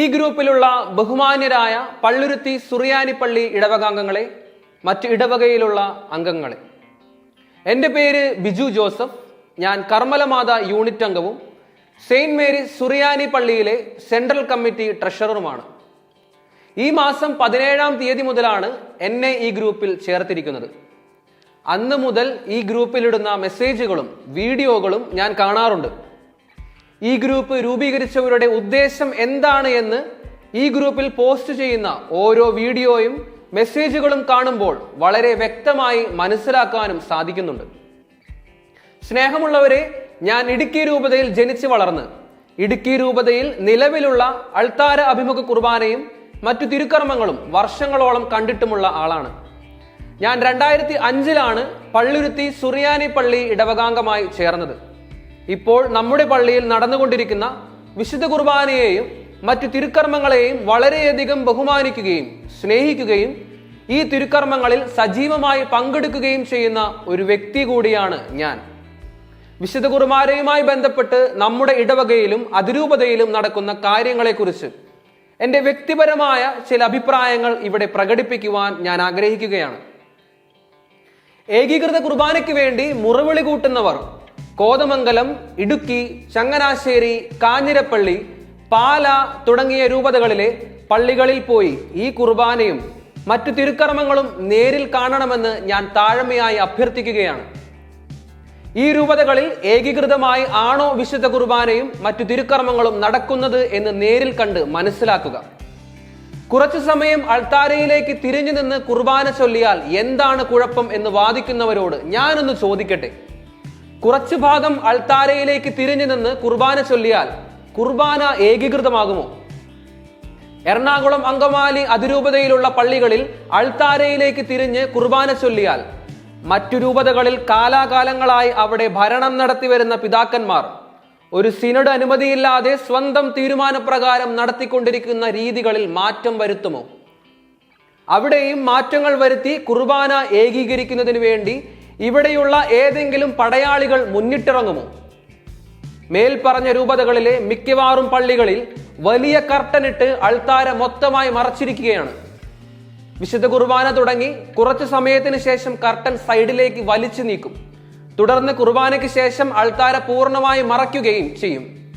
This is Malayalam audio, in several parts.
ഈ ഗ്രൂപ്പിലുള്ള ബഹുമാന്യരായ പള്ളുരുത്തി സുറിയാനിപ്പള്ളി ഇടവകാംഗങ്ങളെ മറ്റ് ഇടവകയിലുള്ള അംഗങ്ങളെ. എന്റെ പേര് ബിജു ജോസഫ്. ഞാൻ കർമ്മലമാത യൂണിറ്റ് അംഗവും സെയിന്റ് മേരി സുറിയാനി പള്ളിയിലെ സെൻട്രൽ കമ്മിറ്റി ട്രഷററുമാണ്. ഈ മാസം പതിനേഴാം തീയതി മുതലാണ് എന്നെ ഈ ഗ്രൂപ്പിൽ ചേർത്തിരിക്കുന്നത്. അന്ന് മുതൽ ഈ ഗ്രൂപ്പിലിടുന്ന മെസ്സേജുകളും വീഡിയോകളും ഞാൻ കാണാറുണ്ട്. ഈ ഗ്രൂപ്പ് രൂപീകരിച്ചവരുടെ ഉദ്ദേശം എന്താണ് എന്ന് ഈ ഗ്രൂപ്പിൽ പോസ്റ്റ് ചെയ്യുന്ന ഓരോ വീഡിയോയും മെസ്സേജുകളും കാണുമ്പോൾ വളരെ വ്യക്തമായി മനസ്സിലാക്കാനും സാധിക്കുന്നുണ്ട്. സ്നേഹമുള്ളവരെ ഞാൻ ഇടുക്കി രൂപതയിൽ ജനിച്ചു വളർന്ന് ഇടുക്കി രൂപതയിൽ നിലവിലുള്ള അൾത്താര അഭിമുഖ കുർബാനയും മറ്റു തിരുക്കർമ്മങ്ങളും വർഷങ്ങളോളം കണ്ടിട്ടുമുള്ള ആളാണ്. ഞാൻ രണ്ടായിരത്തി അഞ്ചിലാണ് പള്ളുരുത്തി സുറിയാനി പള്ളി ഇടവകാംഗമായി ചേർന്നത്. ഇപ്പോൾ നമ്മുടെ പള്ളിയിൽ നടന്നുകൊണ്ടിരിക്കുന്ന വിശുദ്ധ കുർബാനയെയും മറ്റു തിരുക്കർമ്മങ്ങളെയും വളരെയധികം ബഹുമാനിക്കുകയും സ്നേഹിക്കുകയും ഈ തിരുക്കർമ്മങ്ങളിൽ സജീവമായി പങ്കെടുക്കുകയും ചെയ്യുന്ന ഒരു വ്യക്തി കൂടിയാണ് ഞാൻ. വിശുദ്ധ കുർബാനയുമായി ബന്ധപ്പെട്ട് നമ്മുടെ ഇടവകയിലും അതിരൂപതയിലും നടക്കുന്ന കാര്യങ്ങളെക്കുറിച്ച് എന്റെ വ്യക്തിപരമായ ചില അഭിപ്രായങ്ങൾ ഇവിടെ പ്രകടിപ്പിക്കുവാൻ ഞാൻ ആഗ്രഹിക്കുകയാണ്. ഏകീകൃത കുർബാനയ്ക്ക് വേണ്ടി മുറവിളി കൂട്ടുന്നവർ കോതമംഗലം ഇടുക്കി ചങ്ങനാശ്ശേരി കാഞ്ഞിരപ്പള്ളി പാല തുടങ്ങിയ രൂപതകളിലെ പള്ളികളിൽ പോയി ഈ കുർബാനയും മറ്റു തിരുക്കർമ്മങ്ങളും നേരിൽ കാണണമെന്ന് ഞാൻ താഴ്മയായി അഭ്യർത്ഥിക്കുകയാണ്. ഈ രൂപതകളിൽ ഏകീകൃതമായി ആണോ വിശുദ്ധ കുർബാനയും മറ്റു തിരുക്കർമ്മങ്ങളും നടക്കുന്നത് എന്ന് നേരിൽ കണ്ട് മനസ്സിലാക്കുക. കുറച്ചു സമയം അൾത്താരയിലേക്ക് തിരിഞ്ഞു നിന്ന് കുർബാന ചൊല്ലിയാൽ എന്താണ് കുഴപ്പം എന്ന് വാദിക്കുന്നവരോട് ഞാനൊന്ന് ചോദിക്കട്ടെ. കുറച്ചു ഭാഗം അൾത്താരയിലേക്ക് തിരിഞ്ഞു നിന്ന് കുർബാന ചൊല്ലിയാൽ കുർബാന ഏകീകൃതമാകുമോ? എറണാകുളം അങ്കമാലി അതിരൂപതയിലുള്ള പള്ളികളിൽ അൾത്താരയിലേക്ക് തിരിഞ്ഞ് കുർബാന ചൊല്ലിയാൽ മറ്റു രൂപതകളിൽ കാലാകാലങ്ങളായി അവിടെ ഭരണം നടത്തി വരുന്ന പിതാക്കന്മാർ ഒരു സിനഡ് അനുമതിയില്ലാതെ സ്വന്തം തീരുമാനപ്രകാരം നടത്തിക്കൊണ്ടിരിക്കുന്ന രീതികളിൽ മാറ്റം വരുത്തുമോ? അവിടെയും മാറ്റങ്ങൾ വരുത്തി കുർബാന ഏകീകരിക്കുന്നതിന് വേണ്ടി ഇവിടെയുള്ള ഏതെങ്കിലും പടയാളികൾ മുന്നിട്ടിറങ്ങുമോ? മേൽപ്പറഞ്ഞ രൂപതകളിലെ മിക്കവാറും പള്ളികളിൽ വലിയ കർട്ടനിട്ട് അൾത്താര മൊത്തമായി മറച്ചിരിക്കുകയാണ്. വിശുദ്ധ കുർബാന തുടങ്ങി കുറച്ചു സമയത്തിന് ശേഷം കർട്ടൻ സൈഡിലേക്ക് വലിച്ചു നീക്കും. തുടർന്ന് കുർബാനയ്ക്ക് ശേഷം അൾത്താര പൂർണമായി മറയ്ക്കുകയും ചെയ്യും.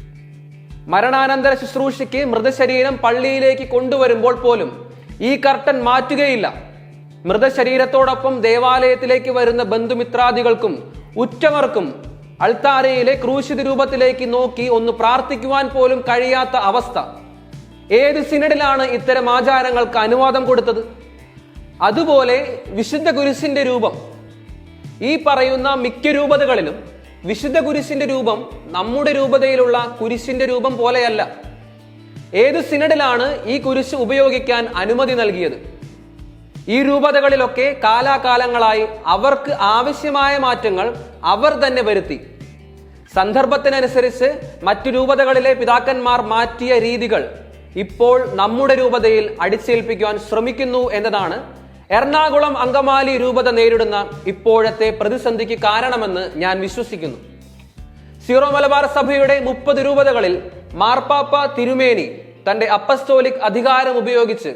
മരണാനന്തര ശുശ്രൂഷയ്ക്ക് മൃതശരീരം പള്ളിയിലേക്ക് കൊണ്ടുവരുമ്പോൾ പോലും ഈ കർട്ടൻ മാറ്റുകയില്ല. മൃതശരീരത്തോടൊപ്പം ദേവാലയത്തിലേക്ക് വരുന്ന ബന്ധുമിത്രാദികൾക്കും ഉറ്റവർക്കും അൾത്താരയിലെ ക്രൂശിത രൂപത്തിലേക്ക് നോക്കി ഒന്ന് പ്രാർത്ഥിക്കുവാൻ പോലും കഴിയാത്ത അവസ്ഥ. ഏത് സിനഡിലാണ് ഇത്തരം ആചാരങ്ങൾക്ക് അനുവാദം കൊടുത്തത്? അതുപോലെ വിശുദ്ധ കുരിശിന്റെ രൂപം. ഈ പറയുന്ന മിക്ക രൂപതകളിലും വിശുദ്ധ കുരിശിന്റെ രൂപം നമ്മുടെ രൂപതയിലുള്ള കുരിശിന്റെ രൂപം പോലെയല്ല. ഏത് സിനഡിലാണ് ഈ കുരിശ് ഉപയോഗിക്കാൻ അനുമതി നൽകിയത്? ഈ രൂപതകളിലൊക്കെ കാലാകാലങ്ങളായി അവർക്ക് ആവശ്യമായ മാറ്റങ്ങൾ അവർ തന്നെ വരുത്തി. സന്ദർഭത്തിനനുസരിച്ച് മറ്റു രൂപതകളിലെ പിതാക്കന്മാർ മാറ്റിയ രീതികൾ ഇപ്പോൾ നമ്മുടെ രൂപതയിൽ അടിച്ചേൽപ്പിക്കുവാൻ ശ്രമിക്കുന്നു എന്നതാണ് എറണാകുളം അങ്കമാലി രൂപത നേരിടുന്ന ഇപ്പോഴത്തെ പ്രതിസന്ധിക്ക് കാരണമെന്ന് ഞാൻ വിശ്വസിക്കുന്നു. സീറോ മലബാർ സഭയുടെ മുപ്പത് രൂപതകളിൽ മാർപ്പാപ്പ തിരുമേനി തന്റെ അപ്പസ്തോലിക് അധികാരം ഉപയോഗിച്ച്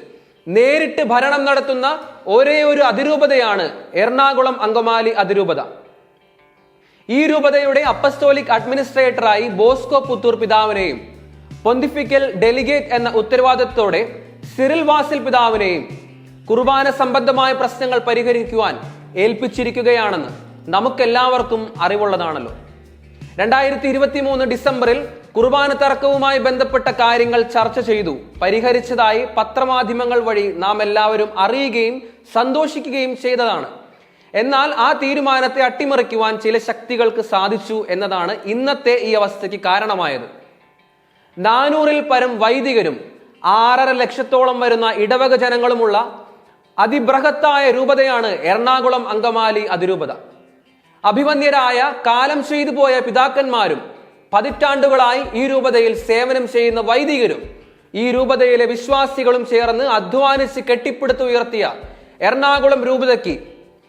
നേരിട്ട് ഭരണം നടത്തുന്ന ഒരേ ഒരു അതിരൂപതയാണ് എറണാകുളം അങ്കമാലി അതിരൂപത. ഈ രൂപതയുടെ അപ്പസ്തോലിക് അഡ്മിനിസ്ട്രേറ്ററായി ബോസ്കോ പുത്തൂർ പിതാവിനെയും പൊന്തിഫിക്കൽ ഡെലിഗേറ്റ് എന്ന ഉത്തരവാദിത്തത്തോടെ സിറിൽ വാസിൽ പിതാവിനെയും കുർബാന സംബന്ധമായ പ്രശ്നങ്ങൾ പരിഹരിക്കുവാൻ ഏൽപ്പിച്ചിരിക്കുകയാണെന്ന് നമുക്കെല്ലാവർക്കും അറിവുള്ളതാണല്ലോ. രണ്ടായിരത്തി ഇരുപത്തി മൂന്ന് ഡിസംബറിൽ കുർബാന തർക്കവുമായി ബന്ധപ്പെട്ട കാര്യങ്ങൾ ചർച്ച ചെയ്തു. പരിഹരിച്ചതായി പത്രമാധ്യമങ്ങൾ വഴി നാം എല്ലാവരും അറിയുകയും സന്തോഷിക്കുകയും ചെയ്തതാണ്. എന്നാൽ ആ തീരുമാനത്തെ അട്ടിമറിക്കുവാൻ ചില ശക്തികൾക്ക് സാധിച്ചു എന്നതാണ് ഇന്നത്തെ ഈ അവസ്ഥയ്ക്ക് കാരണമായത്. നാനൂറിൽ പരം വൈദികരും ആറര ലക്ഷത്തോളം വരുന്ന ഇടവക ജനങ്ങളുമുള്ള അതിബൃഹത്തായ രൂപതയാണ് എറണാകുളം അങ്കമാലി അതിരൂപത. അഭിമന്യരായ കാലം ചെയ്തു പോയ പിതാക്കന്മാരും പതിറ്റാണ്ടുകളായി ഈ രൂപതയിൽ സേവനം ചെയ്യുന്ന വൈദികരും ഈ രൂപതയിലെ വിശ്വാസികളും ചേർന്ന് അധ്വാനിച്ച് കെട്ടിപ്പടുത്തുയർത്തിയ എറണാകുളം രൂപതയ്ക്ക്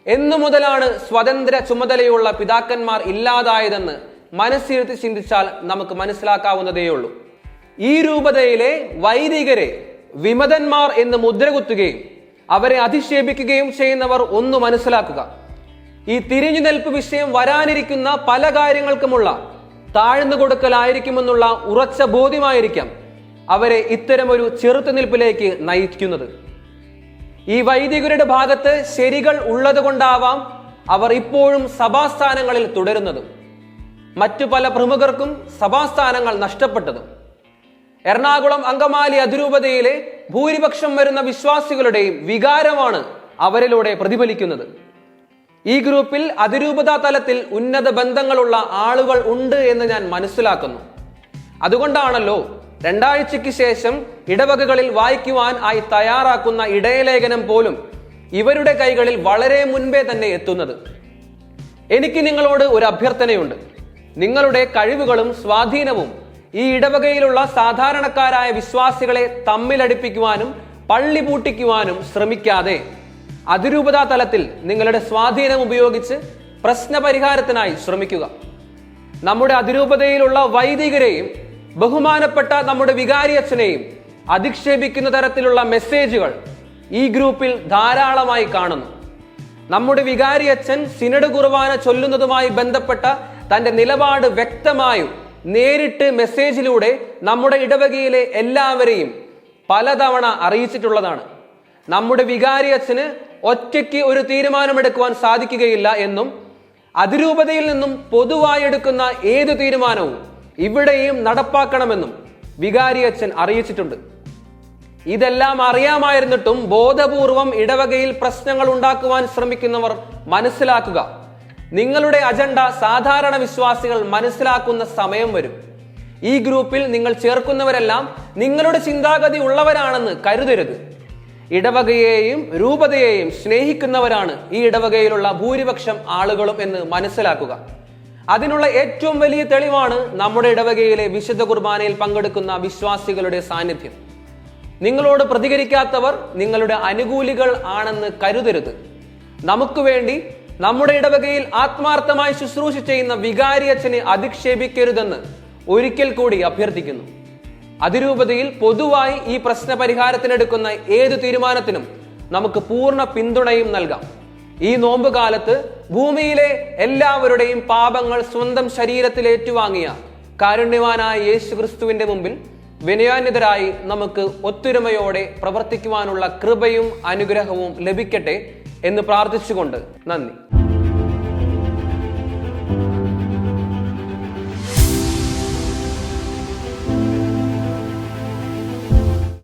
എന്നു മുതലാണ് സ്വതന്ത്ര ചുമതലയുള്ള പിതാക്കന്മാർ ഇല്ലാതായതെന്ന് മനസ്സിരുത്തി ചിന്തിച്ചാൽ നമുക്ക് മനസ്സിലാക്കാവുന്നതേയുള്ളൂ. ഈ രൂപതയിലെ വൈദികരെ വിമതന്മാർ എന്ന് മുദ്രകുത്തുകയും അവരെ അധിക്ഷേപിക്കുകയും ചെയ്യുന്നവർ ഒന്ന് മനസ്സിലാക്കുക. ഈ തിരിഞ്ഞു നിൽപ്പ് വിഷയം വരാനിരിക്കുന്ന പല കാര്യങ്ങൾക്കുമുള്ള താഴ്ന്നു കൊടുക്കലായിരിക്കുമെന്നുള്ള ഉറച്ച ബോധ്യമായിരിക്കാം അവരെ ഇത്തരമൊരു ചെറുത്തുനിൽപ്പിലേക്ക് നയിക്കുന്നത്. ഈ വൈദികരുടെ ഭാഗത്ത് ശരികൾ ഉള്ളതുകൊണ്ടാവാം അവർ ഇപ്പോഴും സഭാസ്ഥാനങ്ങളിൽ തുടരുന്നതും. മറ്റു പല പ്രമുഖർക്കും സഭാസ്ഥാനങ്ങൾ നഷ്ടപ്പെട്ടതും. എറണാകുളം അങ്കമാലി അതിരൂപതയിലെ ഭൂരിപക്ഷം വരുന്ന വിശ്വാസികളുടെയും വികാരമാണ് അവരിലൂടെ പ്രതിഫലിക്കുന്നത്. ഈ ഗ്രൂപ്പിൽ അതിരൂപതാ തലത്തിൽ ഉന്നത ബന്ധങ്ങളുള്ള ആളുകൾ ഉണ്ട് എന്ന് ഞാൻ മനസ്സിലാക്കുന്നു. അതുകൊണ്ടാണല്ലോ രണ്ടാഴ്ചയ്ക്ക് ശേഷം ഇടവകകളിൽ വായിക്കുവാൻ ആയി തയ്യാറാക്കുന്ന ഇടയലേഖനം പോലും ഇവരുടെ കൈകളിൽ വളരെ മുൻപേ തന്നെ എത്തുന്നത്. എനിക്ക് നിങ്ങളോട് ഒരു അഭ്യർത്ഥനയുണ്ട്. നിങ്ങളുടെ കഴിവുകളും സ്വാധീനവും ഈ ഇടവകയിലുള്ള സാധാരണക്കാരായ വിശ്വാസികളെ തമ്മിലടിപ്പിക്കുവാനും പള്ളി പൂട്ടിക്കുവാനും ശ്രമിക്കാതെ അതിരൂപതാ തലത്തിൽ നിങ്ങളുടെ സ്വാധീനം ഉപയോഗിച്ച് പ്രശ്നപരിഹാരത്തിനായി ശ്രമിക്കുക. നമ്മുടെ അതിരൂപതയിലുള്ള വൈദികരെയും ബഹുമാനപ്പെട്ട നമ്മുടെ വികാരിയച്ഛനെയും അധിക്ഷേപിക്കുന്ന തരത്തിലുള്ള മെസ്സേജുകൾ ഈ ഗ്രൂപ്പിൽ ധാരാളമായി കാണുന്നു. നമ്മുടെ വികാരിയച്ഛൻ സിനഡ് കുർബാന ചൊല്ലുന്നതുമായി ബന്ധപ്പെട്ട തന്റെ നിലപാട് വ്യക്തമായും നേരിട്ട് മെസ്സേജിലൂടെ നമ്മുടെ ഇടവകയിലെ എല്ലാവരെയും പലതവണ അറിയിച്ചിട്ടുള്ളതാണ്. നമ്മുടെ വികാരിയച്ഛന് ഒറ്റയ്ക്ക് ഒരു തീരുമാനമെടുക്കുവാൻ സാധിക്കുകയില്ല എന്നും അതിരൂപതയിൽ നിന്നും പൊതുവായി എടുക്കുന്ന ഏത് തീരുമാനവും ഇവിടെയും നടപ്പാക്കണമെന്നും വികാരി അച്ഛൻ അറിയിച്ചിട്ടുണ്ട്. ഇതെല്ലാം അറിയാമായിരുന്നിട്ടും ബോധപൂർവം ഇടവകയിൽ പ്രശ്നങ്ങൾ ഉണ്ടാക്കുവാൻ ശ്രമിക്കുന്നവർ മനസ്സിലാക്കുക. നിങ്ങളുടെ അജണ്ട സാധാരണ വിശ്വാസികൾ മനസ്സിലാക്കുന്ന സമയം വരും. ഈ ഗ്രൂപ്പിൽ നിങ്ങൾ ചേർക്കുന്നവരെല്ലാം നിങ്ങളുടെ ചിന്താഗതി ഉള്ളവരാണെന്ന് കരുതരുത്. ഇടവകയെയും രൂപതയെയും സ്നേഹിക്കുന്നവരാണ് ഈ ഇടവകയിലുള്ള ഭൂരിപക്ഷം ആളുകളും എന്ന് മനസ്സിലാക്കുക. അതിനുള്ള ഏറ്റവും വലിയ തെളിവാണ് നമ്മുടെ ഇടവകയിലെ വിശുദ്ധ കുർബാനയിൽ പങ്കെടുക്കുന്ന വിശ്വാസികളുടെ സാന്നിധ്യം. നിങ്ങളോട് പ്രതികരിക്കാത്തവർ നിങ്ങളുടെ അനുകൂലികൾ ആണെന്ന് കരുതരുത്. നമുക്ക് വേണ്ടി നമ്മുടെ ഇടവകയിൽ ആത്മാർത്ഥമായി ശുശ്രൂഷ ചെയ്യുന്ന വികാരി അച്ഛനെ അധിക്ഷേപിക്കരുതെന്ന് ഒരിക്കൽ കൂടി അഭ്യർത്ഥിക്കുന്നു. അതിരൂപതയിൽ പൊതുവായി ഈ പ്രശ്ന പരിഹാരത്തിനെടുക്കുന്ന ഏത് തീരുമാനത്തിനും നമുക്ക് പൂർണ പിന്തുണയും നൽകാം. ഈ നോമ്പ് കാലത്ത് ഭൂമിയിലെ എല്ലാവരുടെയും പാപങ്ങൾ സ്വന്തം ശരീരത്തിൽ ഏറ്റുവാങ്ങിയ കാരുണ്യവാനായ യേശു ക്രിസ്തുവിന്റെ മുമ്പിൽ വിനയാന്വിതരായി നമുക്ക് ഒത്തൊരുമയോടെ പ്രവർത്തിക്കുവാനുള്ള കൃപയും അനുഗ്രഹവും ലഭിക്കട്ടെ എന്ന് പ്രാർത്ഥിച്ചുകൊണ്ട് നന്ദി.